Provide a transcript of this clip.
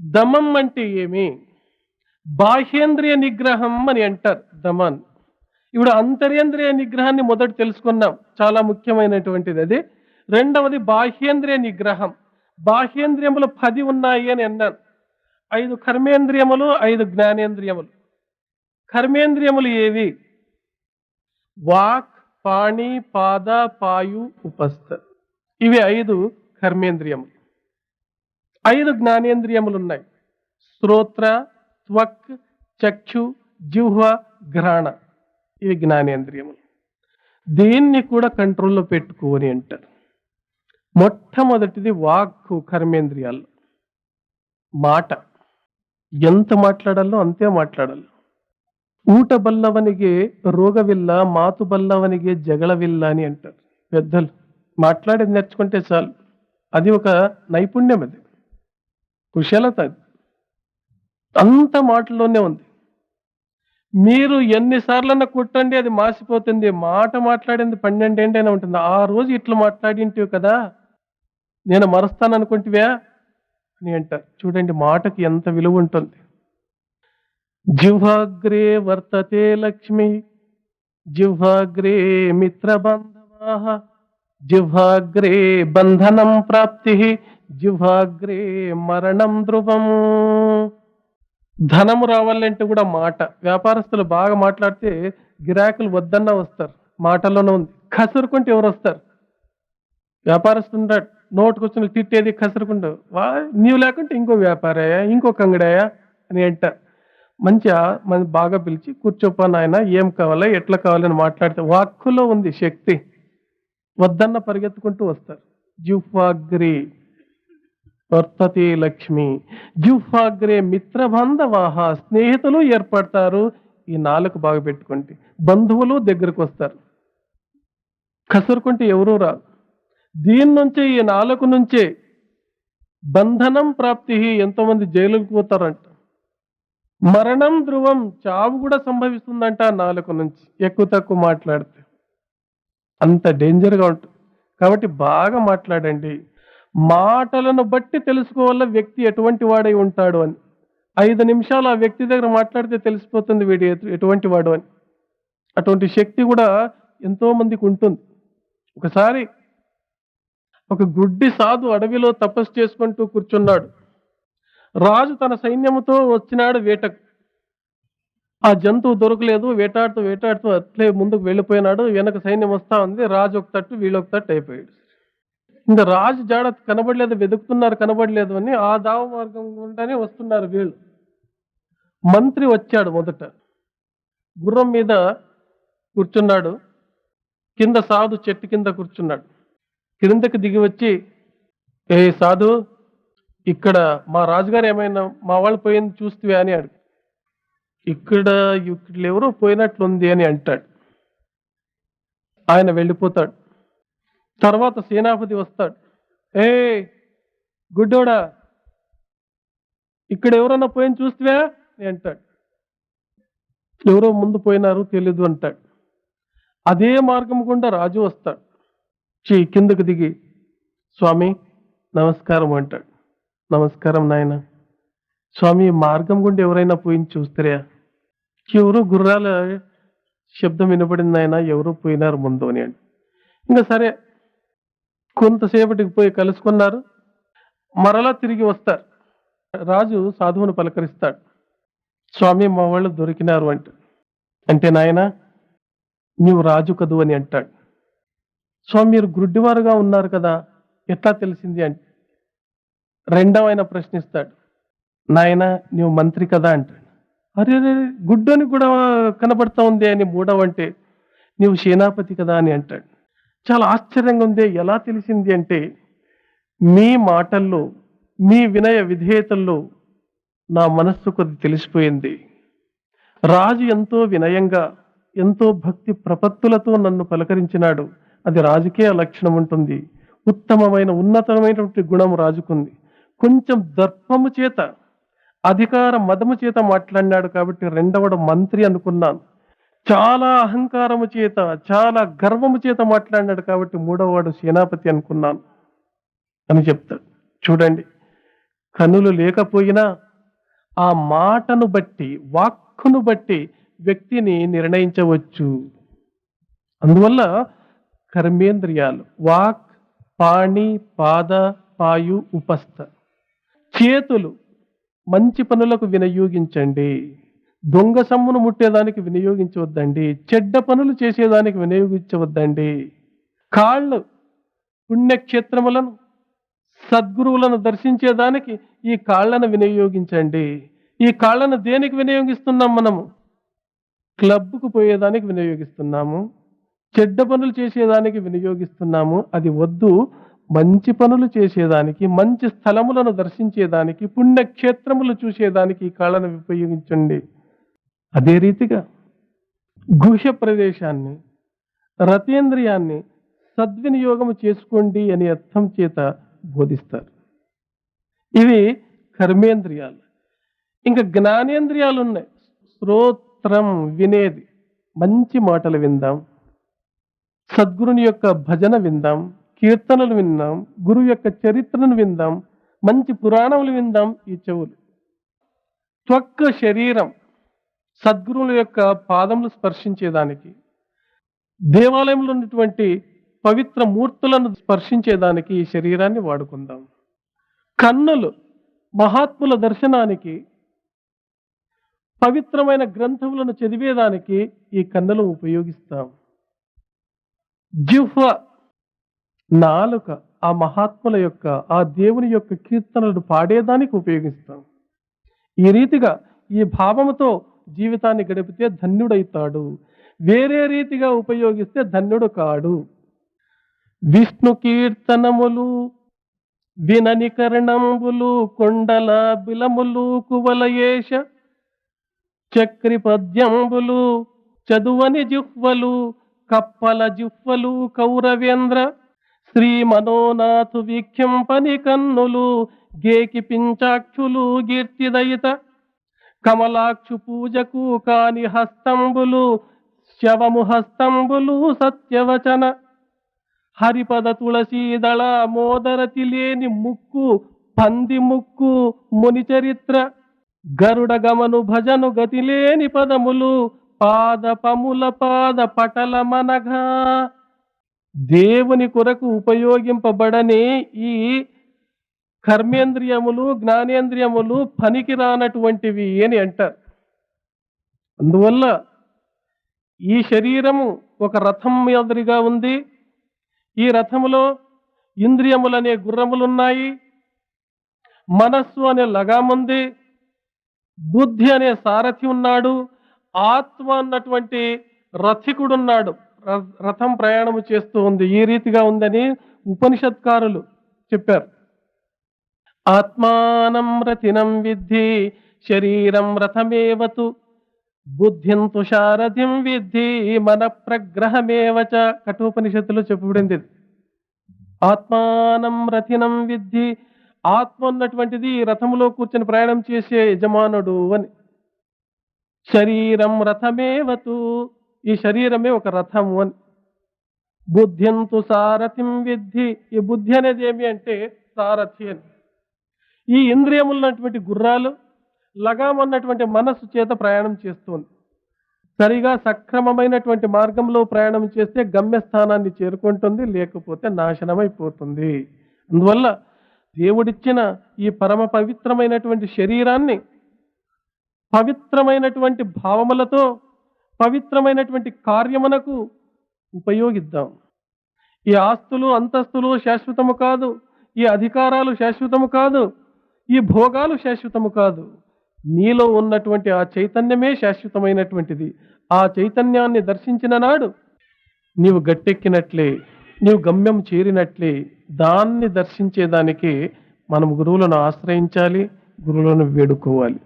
దమం అంటే ఏమి? బాహ్యేంద్రియ నిగ్రహం అని అంటారు దమన్. ఇప్పుడు అంతరేంద్రియ నిగ్రహాన్ని మొదట తెలుసుకున్నాం. చాలా ముఖ్యమైనటువంటిది అది. రెండవది బాహ్యేంద్రియ నిగ్రహం. బాహ్యేంద్రియములు పది ఉన్నాయి అని అన్నాను. ఐదు కర్మేంద్రియములు ఐదు జ్ఞానేంద్రియములు. కర్మేంద్రియములు ఏవి? వాక్ పాణి పాద పాయు ఉపస్థ. ఇవి ఐదు కర్మేంద్రియములు. ఐదు జ్ఞానేంద్రియములు ఉన్నాయి శ్రోత్ర త్వక్ చక్షు జిహ్వ ఘ్రాణ. ఇవి జ్ఞానేంద్రియములు. దీన్ని కూడా కంట్రోల్లో పెట్టుకోని అంటారు. మొట్టమొదటిది వాక్కు కర్మేంద్రియాలు. మాట. ఎంత మాట్లాడాలో అంతే మాట్లాడాలి. ఊట బల్లవనిಗೆ రోగవిల్ల మాతు బల్లవనిಗೆ జగళవిల్ల అని అంటారు. పెద్దలు మాట్లాడేది నేర్చుకుంటే చాలు. అది ఒక నైపుణ్యం అది. కుశలత అంత మాటల్లోనే ఉంది. మీరు ఎన్నిసార్లన్నా కుట్టండి అది మాసిపోతుంది. మాట మాట్లాడింది పన్నెండు ఏంటైనా ఉంటుంది. ఆ రోజు ఇట్లా మాట్లాడింటివి కదా. నేను మరుస్తాను అనుకుంటివా? అని అంటారు చూడండి మాటకి ఎంత విలువ ఉంటుంది. జిహ్వాగ్రే వర్తతే లక్ష్మి. జిహ్వాగ్రే మిత్రబాంధవా. జిహ్వాగ్రే బంధనం ప్రాప్తి. జిహ్వాగ్రే మరణం ధ్రువం. ధనము రావాలంటే కూడా మాట. వ్యాపారస్తులు బాగా మాట్లాడితే గిరాకులు వద్దన్నా వస్తారు. మాటల్లోనే ఉంది. కసురుకుంటే ఎవరు వస్తారు? వ్యాపారస్తుండ నోటుకొచ్చిన తిట్టేది కసురుకుంటూ వా నీవు లేకుంటే ఇంకో వ్యాపారయా ఇంకో కంగడాయా అని అంటారు మంచిగా మన బాగా పిలిచి కూర్చోపా నాయన ఏం కావాలా ఎట్లా కావాలని మాట్లాడితే వాక్కులో ఉంది శక్తి. వద్దన్న పరిగెత్తుకుంటూ వస్తారు. జుఫాగ్రి వర్తతే లక్ష్మి. జుఫాగ్రే మిత్రబంధవాహ స్నేహితులు ఏర్పడతారు. ఈ నాలుగు బాగా పెట్టుకోండి. బంధువులు దగ్గరకు వస్తారు. కసురుకుంటే ఎవరూ రాదు దీని నుంచే ఈ నాలుగు నుంచే బంధనం ప్రాప్తి ఎంతోమంది జైలుకు పోతారంట. మరణం ధ్రువం చావు కూడా సంభవిస్తుందంట నాలుగు నుంచి. ఎక్కువ తక్కువ మాట్లాడితే. అంత డేంజర్గా ఉంటుంది కాబట్టి బాగా మాట్లాడండి. మాటలను బట్టి తెలుసుకోవాల వ్యక్తి ఎటువంటి వాడై ఉంటాడు అని. ఐదు నిమిషాలు ఆ వ్యక్తి దగ్గర మాట్లాడితే తెలిసిపోతుంది వీడి ఎటువంటి వాడు అని. అటువంటి శక్తి కూడా ఎంతో మందికి ఉంటుంది. ఒకసారి ఒక గుడ్డి సాధు అడవిలో తపస్సు చేసుకుంటూ కూర్చున్నాడు. రాజు తన సైన్యముతో వచ్చినాడు వేటకు. ఆ జంతువు దొరకలేదు వేటాడుతూ వేటాడుతూ అట్లే ముందుకు వెళ్ళిపోయినాడు. వెనక సైన్యం వస్తా ఉంది రాజు ఒక తట్టు వీళ్ళొక తట్టు అయిపోయాడు. ఇంకా రాజు జాడ కనబడలేదు వెతుకుతున్నారు కనబడలేదు అని ఆ దావ మార్గం గుండానే వస్తున్నారు వీళ్ళు. మంత్రి వచ్చాడు మొదట. గుర్రం మీద కూర్చున్నాడు. కింద సాధు చెట్టు కింద కూర్చున్నాడు. క్రిందకి దిగి వచ్చి ఏ సాధు ఇక్కడ మా రాజుగారు ఏమైనా మా వాళ్ళు పోయింది చూస్తే అని అడుగు. ఇక్కడ ఇక్కడ ఎవరో పోయినట్లుంది అని అంటాడు. ఆయన వెళ్ళిపోతాడు. తర్వాత సేనాపతి వస్తాడు. ఏ గుడ్డోడా ఇక్కడ ఎవరన్నా పోయిన చూస్తే అంటాడు. ఎవరో ముందు పోయినారు తెలీదు అంటాడు. అదే మార్గం గుండా రాజు వస్తాడు. చీ కిందకు దిగి స్వామి నమస్కారం అంటాడు. నమస్కారం నాయన. స్వామి మార్గం గుండా ఎవరైనా పోయిన చూస్తారా? ఎవరో గుర్రాల శబ్దం వినపడింది ఆయన ఎవరు పోయినారు ముందు అని అండి ఇంకా సరే కొంతసేపటికి పోయి కలుసుకున్నారు. మరలా తిరిగి వస్తారు. రాజు సాధువును పలకరిస్తాడు. స్వామి మా వాళ్ళు దొరికినారు అంట. అంటే నాయన నీవు రాజు కదు అని అంటాడు. స్వామి మీరు గుడ్డివారుగా ఉన్నారు కదా ఎట్లా తెలిసింది అంటే. రెండవ ఆయన ప్రశ్నిస్తాడు. నాయన నీవు మంత్రి కదా అంటాడు. అరే అరే గుడ్డని కూడా కనబడతా ఉంది అని మూడవ అంటే నీవు సేనాపతి కదా అని అంటాడు. చాలా ఆశ్చర్యంగా ఉంది. ఎలా తెలిసింది అంటే మీ మాటల్లో మీ వినయ విధేయతల్లో నా మనస్సు కొద్ది తెలిసిపోయింది. రాజు ఎంతో వినయంగా ఎంతో భక్తి ప్రపత్తులతో నన్ను పలకరించినాడు. అది రాజుకే లక్షణం ఉంటుంది. ఉత్తమమైన ఉన్నతమైనటువంటి గుణం రాజుకుంది. కొంచెం దర్పము చేత అధికార మదము చేత మాట్లాడినాడు కాబట్టి రెండవడు మంత్రి అనుకున్నాను. చాలా అహంకారము చేత చాలా గర్వము చేత మాట్లాడినాడు కాబట్టి మూడవవాడు సేనాపతి అనుకున్నాను. అని చెప్తాడు. చూడండి కనులు లేకపోయినా ఆ మాటను బట్టి వాక్కును బట్టి వ్యక్తిని నిర్ణయించవచ్చు. అందువల్ల కర్మేంద్రియాలు వాక్ పాణి పాద పాయు ఉపస్థ. చేతులు మంచి పనులకు వినియోగించండి. దొంగ సమ్మును ముట్టేదానికి వినియోగించవద్దండి చెడ్డ పనులు చేసేదానికి వినియోగించవద్దండి. కాళ్ళు పుణ్యక్షేత్రములను సద్గురువులను దర్శించేదానికి ఈ కాళ్ళను వినియోగించండి. ఈ కాళ్ళను దేనికి వినియోగిస్తున్నాం మనము? క్లబ్కు పోయేదానికి వినియోగిస్తున్నాము. చెడ్డ పనులు చేసేదానికి వినియోగిస్తున్నాము. అది వద్దు. మంచి పనులు చేసేదానికి మంచి స్థలములను దర్శించేదానికి పుణ్యక్షేత్రములు చూసేదానికి ఈ కాళ్ళను ఉపయోగించండి అదే రీతిగా గుహ్య ప్రదేశాన్ని రతేంద్రియాన్ని సద్వినియోగం చేసుకోండి అని అర్థం చేత బోధిస్తారు. ఇవి కర్మేంద్రియాలు. ఇంకా జ్ఞానేంద్రియాలు ఉన్నాయి శ్రోత్రం వినేది మంచి మాటలు విందాం. సద్గురుని యొక్క భజన విందాం. కీర్తనలు విందాం గురువు యొక్క చరిత్రను విందాం. మంచి పురాణములు విందాం. ఈ చెవులు. త్వక్క శరీరం సద్గురువుల యొక్క పాదములు స్పర్శించేదానికి దేవాలయంలో ఉన్నటువంటి పవిత్ర మూర్తులను స్పర్శించేదానికి ఈ శరీరాన్ని వాడుకుందాం. కన్నులు మహాత్ముల దర్శనానికి పవిత్రమైన గ్రంథములను చదివేదానికి ఈ కన్నులు ఉపయోగిస్తాం. జిహ్వ నాలుక ఆ మహాత్ముల యొక్క ఆ దేవుని యొక్క కీర్తనలను పాడేదానికి ఉపయోగిస్తాం. ఈ రీతిగా ఈ భావముతో జీవితాన్ని గడిపితే ధన్యుడైతాడు. వేరే రీతిగా ఉపయోగిస్తే ధన్యుడు కాడు. విష్ణు కీర్తనములు వినని కొండల బిలములు కువలయేష చక్రి పద్యంబులు చదువని జిహ్వలు కప్పల జిహ్వలు కౌరవేంద్ర శ్రీ మనోనాథు వీక్షంపని కన్నులు గేకి పించాక్షులు గీర్తిదయిత కమలాక్షు పూజకు కాని హస్తంబులు శవము హస్తంబులు సత్యవచన. హరిపద తులసీదళ మోదరతి లేని ముక్కు పంది ముక్కు ముని చరిత్ర. గరుడ గమను భజను గతి లేని పదములు పాద పముల పాద పటల మనగా దేవుని కొరకు ఉపయోగింపబడని ఈ కర్మేంద్రియములు జ్ఞానేంద్రియములు పనికి రానటువంటివి అని అంటారు. అందువల్ల ఈ శరీరము ఒక రథం మాదిరిగా ఉంది. ఈ రథములో ఇంద్రియములనే గుర్రములున్నాయి. మనస్సు అనే లగాముంది బుద్ధి అనే సారథి ఉన్నాడు. ఆత్మ అన్నటువంటి రథికుడున్నాడు ర- రథం ప్రయాణము చేస్తూ ఉంది. ఈ రీతిగా ఉందని ఉపనిషత్కారులు చెప్పారు. ఆత్మానం రథినం విద్ధి శరీరం రథమేవతు. బుద్ధిం తుషారథిం విద్ధి మన ప్రగ్రహమేవచ కఠోపనిషత్తులో చెప్పబడింది ఆత్మానం రథినం విద్ధి ఆత్మ ఉన్నటువంటిది రథములో కూర్చొని ప్రయాణం చేసే యజమానుడు అని. శరీరం రథమేవతు ఈ శరీరమే ఒక రథము అని. బుద్ధింతు సారథిం విద్ధి ఈ బుద్ధి అనేది ఏమి అంటే సారథి అని. ఈ ఇంద్రియములన్నటువంటి గుర్రాలు లగాం అన్నటువంటి మనస్సు చేత ప్రయాణం చేస్తుంది. సరిగా సక్రమమైనటువంటి మార్గంలో ప్రయాణం చేస్తే గమ్యస్థానాన్ని చేరుకుంటుంది లేకపోతే నాశనమైపోతుంది. అందువల్ల దేవుడిచ్చిన ఈ పరమ పవిత్రమైనటువంటి శరీరాన్ని పవిత్రమైనటువంటి భావములతో పవిత్రమైనటువంటి కార్యమునకు ఉపయోగిద్దాం. ఈ ఆస్తులు అంతస్తులు శాశ్వతము కాదు ఈ అధికారాలు శాశ్వతము కాదు ఈ భోగాలు శాశ్వతము కాదు. నీలో ఉన్నటువంటి ఆ చైతన్యమే శాశ్వతమైనటువంటిది. ఆ చైతన్యాన్ని దర్శించిన నాడు నీవు గట్టెక్కినట్లే నీవు గమ్యం చేరినట్లే దాన్ని దర్శించేదానికి మనం గురువులను ఆశ్రయించాలి గురువులను వేడుకోవాలి.